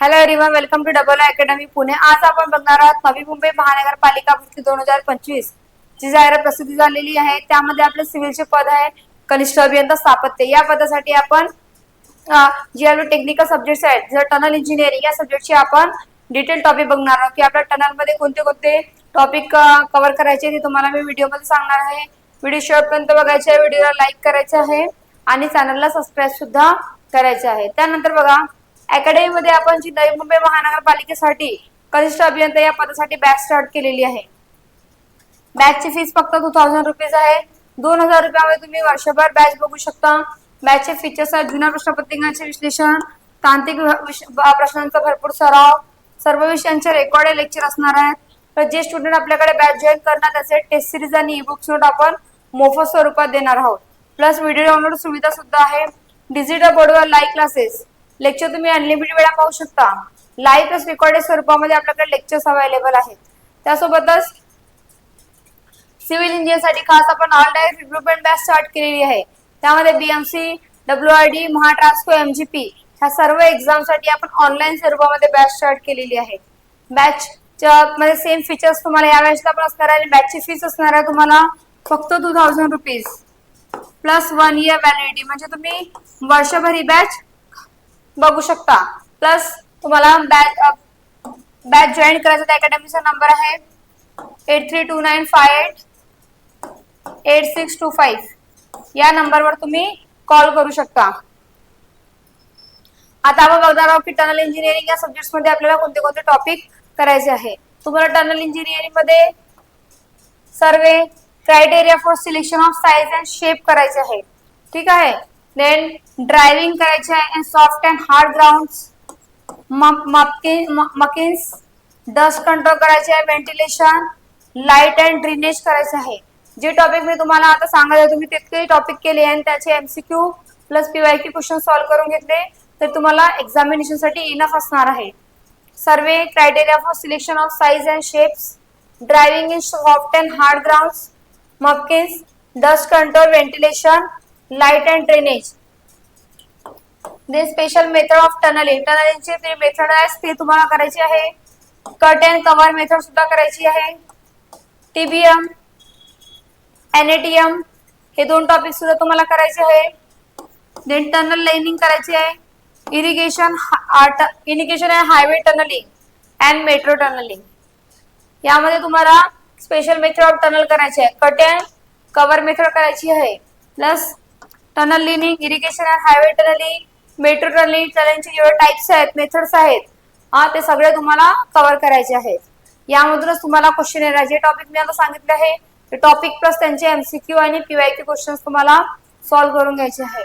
Hello everyone welcome to double academy Pune आज आपण बघणार आहोत नवी मुंबई महानगरपालिका भरती दोन हजार पंचवीस. जी जाहिरात प्रसिद्धी झालेली आहे त्यामध्ये आपले सिव्हिलचे पद आहे कनिष्ठ अभियंता स्थापत्य. या पदासाठी आपण जे आपले टेक्निकल सब्जेक्ट्स आहेत जर टनल इंजिनिअरिंग या सब्जेक्टची आपण डिटेल टॉपिक बघणार आहोत. की आपल्या टनलमध्ये कोणते कोणते टॉपिक कव्हर करायचे ते तुम्हाला मी व्हिडिओमध्ये सांगणार आहे. व्हिडिओ शेवटपर्यंत बघायचे आहे व्हिडिओला लाईक करायचे आहे. आणि चॅनलला सबस्क्राईब सुद्धा करायचे आहे. त्यानंतर बघा अकॅडमीमध्ये आपण जी नवी मुंबई महानगरपालिकेसाठी कनिष्ठ अभियंता या पदासाठी बॅच स्टार्ट केलेली आहे. बॅचची फीस फक्त टू थाउजंड रुपीज आहे. दोन हजार रुपयामध्ये तुम्ही वर्षभर बॅच बघू शकता. बॅचचे फीचर्स आहेत जुन्या प्रश्नपत्रिकांचे विश्लेषण तांत्रिक वि- प्रश्नांचा भरपूर सराव सर्व विषयांचे रेकॉर्डेड लेक्चर असणार आहेत. तर जे स्टुडंट आपल्याकडे बॅच जॉईन करणार त्याचे टेस्ट सिरीज आणि ई बुक्स नोट आपण मोफत स्वरूपात देणार आहोत. प्लस व्हिडिओ डाउनलोड सुविधा सुद्धा आहे. डिजिटल बोर्डवर लाईव्ह क्लासेस लेक्चर तुम्ही अनलिमिटेड वेळा पाहू शकता. लाईव्ह प्लस रेकॉर्डेड स्वरूपामध्ये आपल्याकडे लेक्चर्स अवेलेबल आहेत. त्यासोबतच सिव्हिल इंजिनिअरसाठी खास आपण all direct recruitment batch start केलेली आहे. त्यामध्ये BMC W R D Mahatransco MGP ह्या सर्व एक्झामसाठी आपण ऑनलाईन स्वरूपामध्ये बॅच स्टार्ट केलेली आहे. बॅचच्या मध्ये सेम फीचर्स तुम्हाला या बॅचला पण असणार आहे बॅचची फीस असणार आहे तुम्हाला फक्त two thousand rupees plus one year validity म्हणजे तुम्ही वर्षभर ही बॅच बघू शकता. प्लस तुम्हाला बॅच बॅच जॉईन करायचा त्या अकॅडमीचा नंबर आहे eight three two nine five eight eight six two five या नंबरवर तुम्ही कॉल करू शकता. आता आपण बघणार आहोत की टनल इंजिनिअरिंग या सब्जेक्टमध्ये आपल्याला कोणते कोणते टॉपिक करायचे आहे. तुम्हाला टनल इंजिनिअरिंगमध्ये survey criteria for selection of size and shape करायचे आहे. ठीक आहे? देन ड्रायव्हिंग करायचे आहे and soft and hard ground mucking dust control करायचे आहे व्हेंटिलेशन लाइट अँड ड्रेनेज करायचे आहे. जे टॉपिक मी तुम्हाला आता सांगत आहे तुम्ही तितके टॉपिक केले आणि त्याचे MCQ plus PYQ question solve करून घेतले तर तुम्हाला एक्झामिनेशनसाठी इनफ असणार आहे. Survey criteria for selection of size and shapes driving in soft and hard ground mucking dust control ventilation light and drainage. The special method of tunnelling टनलिंगची जे method आहे ते तुम्हाला करायची आहे. कट अँड कव्हर मेथड सुद्धा करायची आहे. TBM एनएटीएम हे दोन टॉपिक सुद्धा तुम्हाला करायचे आहे. देन टनल लाईनिंग करायची आहे. Irrigation irrigation and highway tunnelling and metro tunnelling यामध्ये तुम्हाला स्पेशल मेथड ऑफ टनल करायची आहे. कट अँड कव्हर मेथड करायची आहे. Plus tunnel lining irrigation and highway tunnelling metro tunnelling टनलिंगचे जेवढे टाइप्स आहेत मेथड्स आहेत हा ते सगळे तुम्हाला कव्हर करायचे आहेत. यामधूनच तुम्हाला क्वेश्चन येणार. जे टॉपिक मी आता सांगितले आहे ते टॉपिक प्लस त्यांचे एमसीक्यू आणि पीवाय के क्वेश्चन तुम्हाला सॉल्व्ह करून घ्यायचे आहे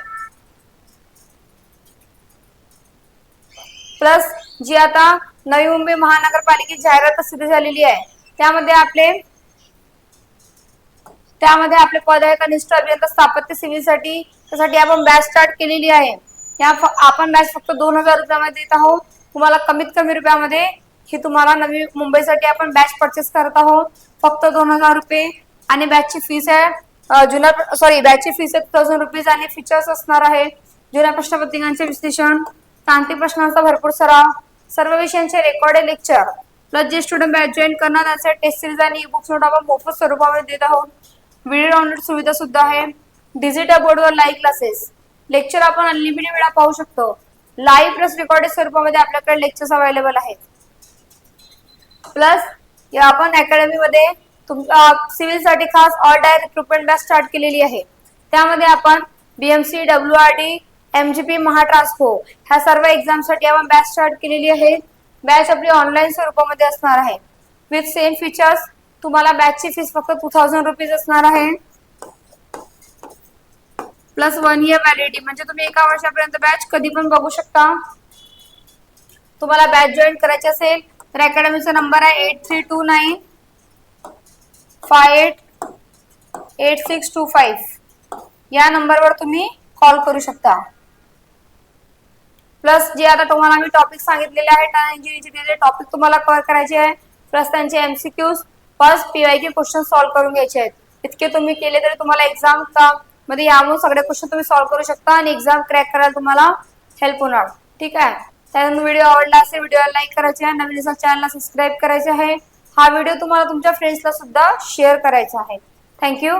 प्लस जी आता नवी मुंबई महानगरपालिकेची जाहिरात प्रसिद्ध झालेली आहे त्यामध्ये आपले त्यामध्ये आपले पद आहे कनिष्ठ अभियंता स्थापत्य सेवेसाठी त्यासाठी आपण बॅच स्टार्ट केलेली आहे. या आपण बॅच फक्त दोन हजार रुपयामध्ये देत आहोत. तुम्हाला कमीत कमी रुपयामध्ये ही तुम्हाला नवी मुंबईसाठी आपण बॅच परचेस करत आहोत. फक्त दोन हजार रुपये. आणि बॅचची फीस आहे जुन्या सॉरी बॅचची फीस आहे थाउजंड रुपीज आणि फीचर्स असणार आहे जुन्या प्रश्नपत्रिकांचे विश्लेषण तांत्रिक प्रश्नांचा भरपूर सराव सर्व विषयांचे रेकॉर्डेड लेक्चर प्लस जे स्टुडंट बॅच जॉईन करणार त्यांचे टेस्ट सिरीज आणि ई बुक्स नोट आपण मोफत स्वरूपामध्ये देत आहोत. व्हिडिओ डाउनलोड सुविधा सुद्धा आहे. डिजिटल बोर्डवर लाईव्ह क्लासेस लेक्चर आपण अनलिमिटेड वेळा पाहू शकतो. लाईव्ह प्लस रेकॉर्डेड स्वरूपामध्ये आपल्याकडे लेक्चर्स अवेलेबल आहेत. प्लस या आपण अकॅडमीमध्ये मध्ये सिव्हिलसाठी खास all direct recruitment batch start केलेली आहे. त्यामध्ये आपण BMC W R D MGP Mahatransco ह्या सर्व एक्झामसाठी आपण बॅच स्टार्ट केलेली आहे. बॅच आपली ऑनलाईन स्वरूपामध्ये असणार आहे. विथ सेम फीचर्स तुम्हाला बॅचची फीस फक्त टू थाउजंड रुपीज असणार आहे. प्लस वन इयर व्हॅलिडिटी म्हणजे तुम्ही एका वर्षापर्यंत बॅच कधी पण बघू शकता. तुम्हाला बॅच जॉईन करायची असेल तर अकॅडमीचा नंबर आहे eight three two nine five eight eight six two five या नंबरवर तुम्ही कॉल करू शकता. प्लस जे आता तुम्हाला मी टॉपिक सांगितलेले आहे टन इंजिनिअरिंगचे टॉपिक तुम्हाला कव्हर करायचे आहे प्लस त्यांचे MCQs first PYQ question solve करून घ्यायचे आहेत. इतके तुम्ही केले तरी तुम्हाला एक्झाममध्ये म्हणजे यामुळे सगळे क्वेश्चन तुम्ही सॉल्व्ह करू शकता आणि एक्झाम क्रॅक करायला तुम्हाला हेल्प होणार. ठीक आहे? त्यानंतर व्हिडिओ आवडला असेल व्हिडिओला लाईक करायचे आहे. नवीन असेल चॅनलला सबस्क्राईब करायचे आहे. हा व्हिडिओ तुम्हाला तुमच्या फ्रेंड्सला सुद्धा शेअर करायचा आहे. थँक्यू